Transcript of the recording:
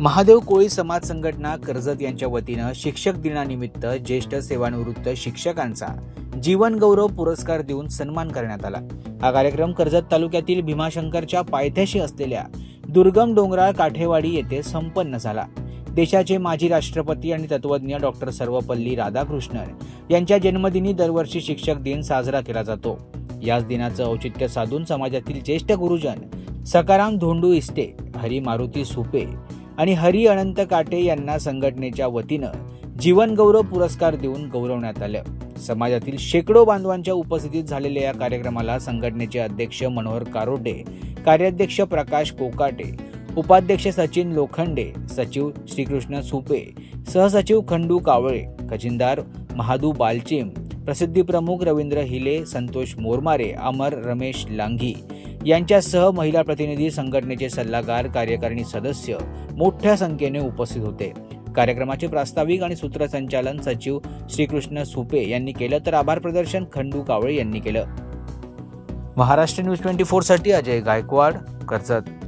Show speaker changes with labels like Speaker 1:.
Speaker 1: महादेव कोळी समाज संघटना कर्जत यांच्या वतीनं शिक्षक दिनानिमित्त ज्येष्ठ सेवानिवृत्त शिक्षकांचा जीवन गौरव पुरस्कार देऊन सन्मान करण्यात आला. हा कार्यक्रम कर्जत तालुक्यातील भीमाशंकरच्या पायथ्याशी असलेल्या दुर्गम डोंगराळ काठेवाडी येथे संपन्न झाला. देशाचे माजी राष्ट्रपती आणि तत्वज्ञ डॉक्टर सर्वपल्ली राधाकृष्णन यांच्या जन्मदिनी दरवर्षी शिक्षक दिन साजरा केला जातो. याच दिनाचं औचित्य साधून समाजातील ज्येष्ठ गुरुजन सकाराम धोंडू इस्टे हरी मारुती सुपे आणि हरी अनंत काटे यांना संघटनेच्या वतीनं जीवनगौरव पुरस्कार देऊन गौरवण्यात आलं. समाजातील शेकडो बांधवांच्या उपस्थितीत झालेल्या या कार्यक्रमाला संघटनेचे अध्यक्ष मनोहर कारोडे कार्याध्यक्ष प्रकाश कोकाटे उपाध्यक्ष सचिन लोखंडे सचिव श्रीकृष्ण सुपे सहसचिव खंडू कावळे खजिनदार महादू बालचिम प्रसिद्धी प्रमुख रवींद्र हिले संतोष मोरमारे अमर रमेश लांघी यांच्यासह महिला प्रतिनिधी संघटनेचे सल्लागार कार्यकारिणी सदस्य मोठ्या संख्येने उपस्थित होते. कार्यक्रमाचे प्रास्ताविक आणि सूत्रसंचालन सचिव श्रीकृष्ण सुपे यांनी केलं तर आभार प्रदर्शन खंडू कावळे यांनी केलं. महाराष्ट्र न्यूज ट्वेंटी फोरसाठी अजय गायकवाड कर्जत.